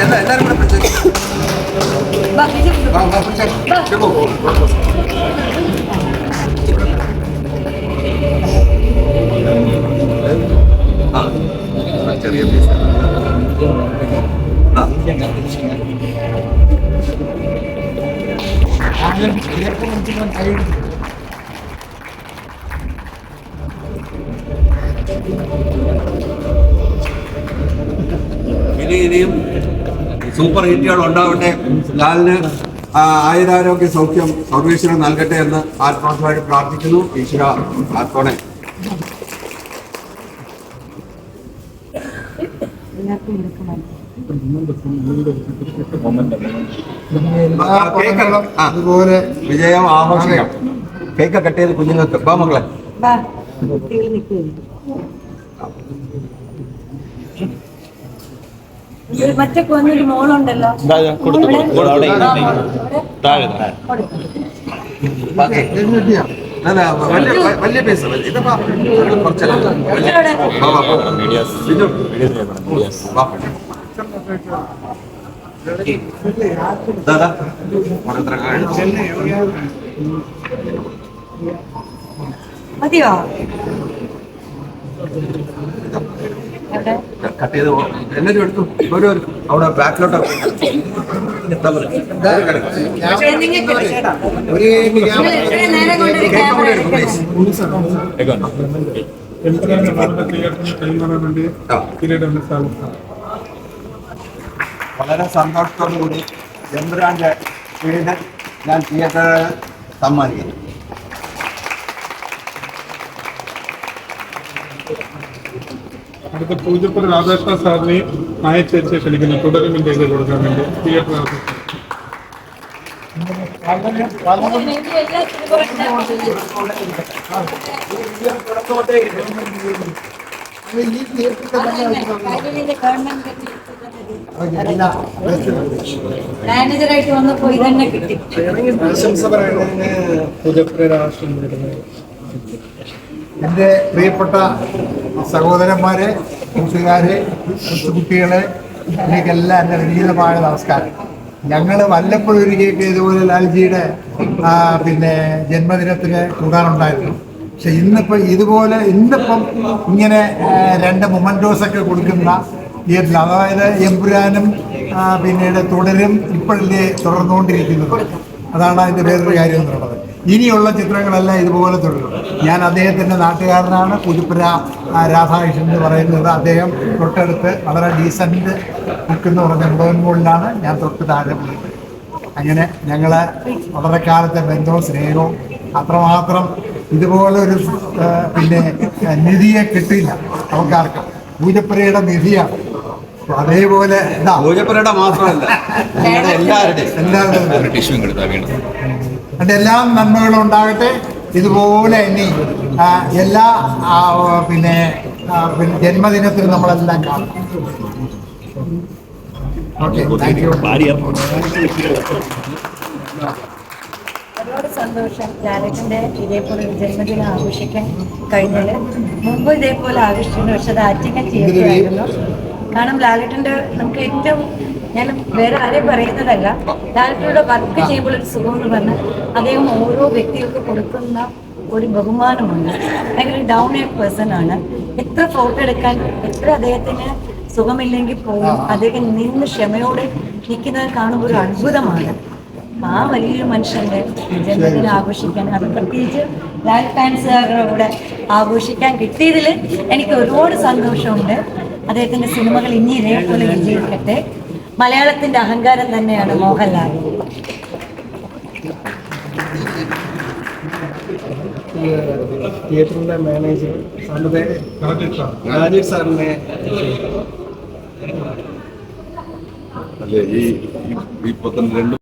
എല്ലാ- എല്ലാരും കൂടെ പിടിച്ചേ. ചെറിയ പീസ് ആ. ഇനി ഇനിയും സൂപ്പർ ഹിറ്റുകൾ ഉണ്ടാവട്ടെ. ലാലിന് ആയുരാരോഗ്യ സൗഖ്യം സർവീശ്വരൻ നൽകട്ടെ എന്ന് ആത്മാർത്ഥമായിട്ട് പ്രാർത്ഥിക്കുന്നു. ഈശ്വര ആത്മണെ അതുപോലെ വിജയം ആഘോഷിക്കാം. കേക്ക് കട്ട് ചെയ്ത് കുഞ്ഞുങ്ങൾക്ക്. വാ മക്കളെ ബാ, കുട്ടികൾ നിൽക്കുകയാണ്. ഒരു മറ്റേ കൊന്നൊരു മോളുണ്ടല്ലോ വലിയ പീസ് ഇതിപ്പോ കുറച്ചല്ല. ദാദാ, ഓരോരുത്തരെ. മതിയോ കട്ട് ചെയ്ത് പോ. എല്ലാവരും എടുത്തു. ഒരു ഒരു അവിടെ ബാക്കിലോട്ട്. ഒരു ഒരു വളരെ സന്തോഷത്തോടു കൂടി എംബ്രാന്റെ വീട് ഞാൻ തിയേറ്റർ സമ്മാനിക്കുന്നു. അടുത്ത പൂജപ്പുര രാധാകൃഷ്ണ സാറിനെയും മായ ചേച്ചിയെ ക്ഷണിക്കുന്നു തുടരുമിന്റെ ഇത് കൊടുക്കാൻ വേണ്ടി തിയേറ്റർ മാനേജറായിട്ട് വന്നപ്പോ ഇതന്നെ കിട്ടി. ആശംസ പറയുന്നതിന് പൂജപ്പുര രാഷ്ട്രം എന്റെ പ്രിയപ്പെട്ട സഹോദരന്മാരെ കൂട്ടുകാരെ കുട്ടികളെ എനിക്കെല്ലാം എന്റെ വിനീതമായ നമസ്കാരം. ഞങ്ങൾ വല്ലപ്പോഴും ഒരു കേക്ക് ഇതുപോലെ ലാൽജിയുടെ പിന്നെ ജന്മദിനത്തിന് കൂടാനുണ്ടായിരുന്നു പക്ഷെ ഇന്നിപ്പോൾ ഇതുപോലെ ഇന്നിപ്പം ഇങ്ങനെ രണ്ട് മൊമന്റോസ് ഒക്കെ കൊടുക്കുന്ന അതായത് എമ്പുരാനും പിന്നീട് തുടരും ഇപ്പോഴല്ലേ തുടർന്നുകൊണ്ടിരിക്കുന്നത്. അതാണ് അതിന്റെ വേറൊരു കാര്യം എന്നുള്ളത് ഇനിയുള്ള ചിത്രങ്ങളെല്ലാം ഇതുപോലെ തുടരും. ഞാൻ അദ്ദേഹത്തിന്റെ നാട്ടുകാരനാണ്. പുതുപ്പുര രാധാകൃഷ്ണൻ എന്ന് പറയുന്നത് അദ്ദേഹം തൊട്ടടുത്ത് വളരെ ഡീസന്റ് ബുക്ക് എന്ന് പറഞ്ഞ മുടവൻമൂളിലാണ് ഞാൻ തൊട്ട് താഴെ പോയത് അങ്ങനെ ഞങ്ങൾ വളരെ കാലത്തെ ബന്ധവും സ്നേഹവും അത്രമാത്രം ഇതുപോലെ ഒരു പിന്നെ നിധിയെ കിട്ടില്ല നമുക്കാർക്കും. പൂജപ്പുരയുടെ നിധിയാണ്. അതേപോലെ എന്താ പൂജപ്പുരയുടെ മാത്രമല്ല എല്ലാവരുടെയും എല്ലാവരുടെയും. വീണ്ടും എല്ലാ നന്മകളും ഉണ്ടാകട്ടെ. ഇതുപോലെ ഇനി എല്ലാ പിന്നെ ജന്മദിനത്തിൽ നമ്മളെല്ലാം കാണും. ഓക്കെ താങ്ക് യു സന്തോഷം. ലാലേട്ടന്റെ ഇതേപോലെ ഒരു ജന്മദിനം ആഘോഷിക്കാൻ കഴിഞ്ഞാൽ മുമ്പ് ഇതേപോലെ ആഘോഷിച്ചിട്ടുണ്ട് പക്ഷെ അത് ആറ്റിങ്ങ ചെയ്യുകയായിരുന്നു കാരണം ലാലേട്ടന്റെ നമുക്ക് ഏറ്റവും ഞാൻ വേറെ ആരെയും പറയുന്നതല്ല. ഡയറക്ടറുടെ വർക്ക് ചെയ്യുമ്പോൾ ഒരു സുഖം എന്ന് പറഞ്ഞാൽ അദ്ദേഹം ഓരോ വ്യക്തികൾക്ക് കൊടുക്കുന്ന ഒരു ബഹുമാനമുണ്ട് ഭയങ്കര ഡൗൺ എ പേഴ്സൺ ആണ്. എത്ര ഫോട്ടോ എടുക്കാൻ എത്ര അദ്ദേഹത്തിന് സുഖമില്ലെങ്കിൽ പോലും അദ്ദേഹം നിന്ന് ക്ഷമയോടെ നിൽക്കുന്നത് കാണുമ്പോൾ ഒരു അത്ഭുതമാണ്. ആ വലിയൊരു മനുഷ്യന്റെ ജന്മദിനം ആഘോഷിക്കാൻ അത് പ്രത്യേകിച്ച് ലാൽ ഫാൻസുകാരുടെ കൂടെ ആഘോഷിക്കാൻ കിട്ടിയതിൽ എനിക്ക് ഒരുപാട് സന്തോഷമുണ്ട്. അദ്ദേഹത്തിന്റെ സിനിമകൾ ഇനി ഇതേപോലെ വിജയിക്കട്ടെ. മലയാളത്തിന്റെ അഹങ്കാരം തന്നെയാണ് മോഹൻലാൽ. തിയേറ്ററിന്റെ മാനേജർ സാറിന്റെ രാജീവ് സാറിനെ അല്ലേ ഈ ഈ- ഇപ്പൊ തന്നെ രണ്ട്